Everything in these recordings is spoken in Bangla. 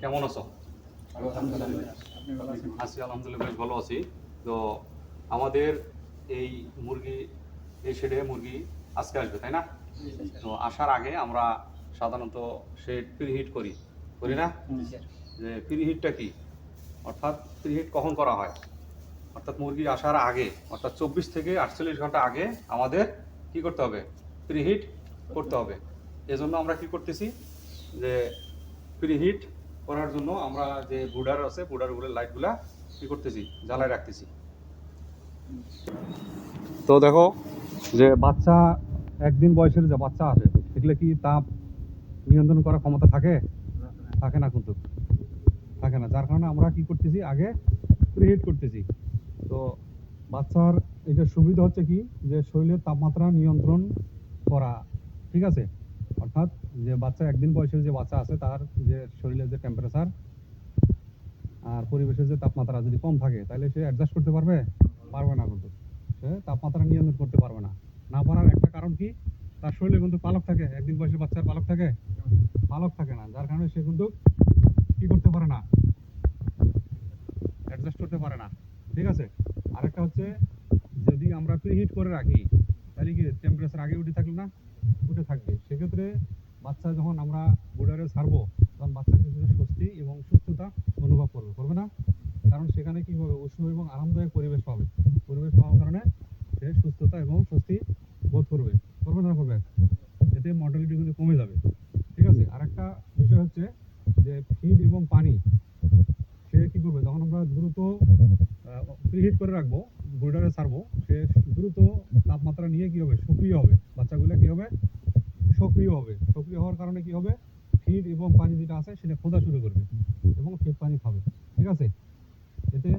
কেমন আছো? আছি, আলহামদুলিল্লাহ, বেশ ভালো আছি। তো আমাদের এই মুরগি, এই শেডে মুরগি আজকে আসবে, তাই না? তো আসার আগে আমরা সাধারণত শেড প্রিহিট করি করি না? যে প্রিহিটটা কি? অর্থাৎ প্রিহিট কখন করা হয়? অর্থাৎ মুরগি আসার আগে, অর্থাৎ চব্বিশ থেকে আটচল্লিশ ঘণ্টা আগে আমাদের কি করতে হবে? প্রিহিট করতে হবে। এজন্য আমরা কি করতেছি? যে প্রিহিট করার জন্য আমরা যে বুডার আছে বুডারগুলোর লাইটগুলা কি করতেছি, জ্বালায় রাখতেছি। তো দেখো, যে বাচ্চা, একদিন বয়সের যে বাচ্চা আছে এগুলো কি তাপ নিয়ন্ত্রণ করার ক্ষমতা থাকে? থাকে না কিন্তু। থাকে না। যার কারণে আমরা কি করতেছি, আগে প্রিহিট করতেছি। তো বাচ্চার এটা সুবিধা হচ্ছে কি? যে শরীরের তাপমাত্রা নিয়ন্ত্রণ করা। ঠিক আছে? অর্থাৎ যে বাচ্চা একদিন বয়সের যে বাচ্চা আছে, তার যে শরীরের যে টেম্পারেচার আর পরিবেশের যে তাপমাত্রা যদি কম থাকে, তাহলে সে অ্যাডজাস্ট করতে পারবে? পারবে না কিন্তু। সে তাপমাত্রা নিয়ন্ত্রণ করতে পারবে না। না পারার একটা কারণ কি? তার শরীরে কিন্তু পালক থাকে। একদিন বয়সের বাচ্চার পালক থাকে? পালক থাকে না। যার কারণে সে কিন্তু কি করতে পারে না? অ্যাডজাস্ট করতে পারে না। ঠিক আছে? আরেকটা হচ্ছে, যদি আমরা প্রিহিট করে রাখি তাহলে কি টেম্পারেচার আগে উঠে থাকলে না, উঠে থাকবে। সেক্ষেত্রে বাচ্চা যখন আমরা বুডারে ছাড়বো, তখন বাচ্চা কিছু স্বস্তি এবং সুস্থতা অনুভব করবে। করবে না? কারণ সেখানে কি হবে? উষ্ণ এবং আরামদায়ক পরিবেশ পাবে। পরিবেশ পাওয়ার কারণে সে সুস্থতা এবং স্বস্তি বোধ করবে। করবে না করবে? এতে মর্টালিটি কিন্তু কমে যাবে। ঠিক আছে? আর একটা বিষয় হচ্ছে যে ফিড এবং পানি, সে কী করবে? যখন আমরা দ্রুত প্রিহিট করে রাখব ব্রুডারে ছাড়বো। সে দ্রুত তাপমাত্রা নিয়ে কি হবে? সক্রিয় হবে। বাচ্চাগুলো কি হবে? সক্রিয় হবে। সক্রিয় হওয়ার কারণে কি হবে? ফিড এবং পানি যেটা আছে, সেটা খোঁজা শুরু করবে এবং ফিড পানি খাবে। ঠিক আছে? এতে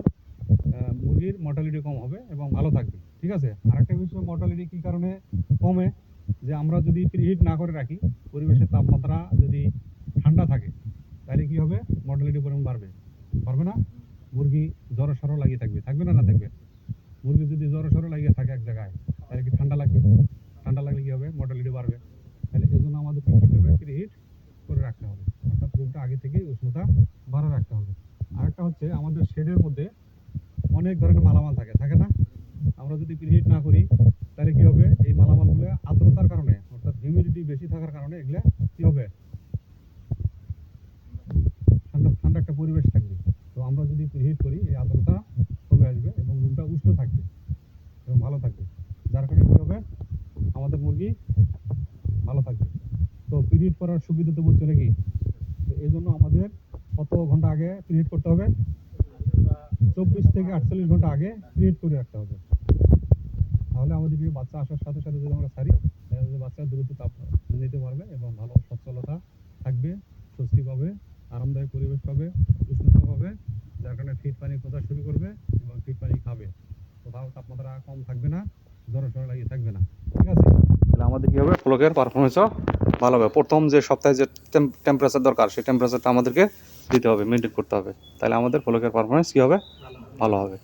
মুরগির মর্টালিটি কম হবে এবং ভালো থাকবে। ঠিক আছে? আরেকটা বিষয় মর্টালিটি কী কারণে কমে? যে আমরা যদি প্রিহিট না করে রাখি, পরিবেশের তাপমাত্রা যদি ঠান্ডা থাকে, তাহলে কি হবে? মর্টালিটি পরিমাণ বাড়বে। পারবে না? মুরগি জ্বর সরো লাগিয়ে থাকবে। থাকবে না না থাকবে? মুরগি যদি জ্বর সরো লাগিয়ে থাকে এক জায়গায়, তাহলে কি ঠান্ডা লাগবে? ঠান্ডা লাগলে কি হবে? মর্টালিটি বাড়বে। তাহলে এই জন্য আমাদের কি করতে হবে? প্রিহিট করে রাখতে হবে। অর্থাৎ রুমটা আগে থেকেই উষ্ণতা বাড়া রাখতে হবে। আরেকটা হচ্ছে আমাদের শেডের মধ্যে অনেক ধরনের মালামাল থাকে থাকে না? আমরা যদি প্রিহিট না করি, তাহলে কি হবে? এই মালামালগুলো আর্দ্রতার কারণে, অর্থাৎ হিউমিডিটি বেশি থাকার কারণে এগুলো কি হবে? ঠান্ডা ঠান্ডা একটা পরিবেশ থাকবে। তো আমরা যদি প্রিহিট করি, এই আর্দ্রতা কমে আসবে এবং রুমটা উষ্ণ থাকবে এবং ভালো থাকবে যার কারণে কি হবে আমাদের মুরগি ভালো থাকবে। তো প্রিহিট করার সুবিধা তো বুঝছ নাকি? এই জন্য আমাদের কত ঘণ্টা আগে প্রিহিট করতে হবে? চব্বিশ থেকে আটচল্লিশ ঘণ্টা আগে প্রিহিট করে রাখতে হবে। তাহলে আমাদের বাচ্চা আসার সাথে সাথে যদি আমরা সারি তাহলে বাচ্চা দ্রুত তাপ নিতে পারবে এবং ভালো সচ্ছলতা থাকবে, স্বস্তি পাবে, আরামদায়ক পরিবেশ পাবে, উষ্ণতা পাবে, যার কারণে ফিট পানি খোঁজা শুরু করবে এবং ফিট পানি খাবে। কোথাও তাপমাত্রা কম থাকবে না জ্বর লাগিয়ে থাকবে না। ঠিক আছে? তাহলে আমাদের কী হবে ফ্লোকের পারফরমেন্সও ভালো হবে? প্রথম যে সপ্তাহে যে টেম্পারেচার দরকার, সেই টেম্পারেচারটা আমাদেরকে দিতে হবে মেনটেন করতে হবে। তাহলে আমাদের ফ্লোকের পারফরমেন্স কী হবে? ভালো হবে।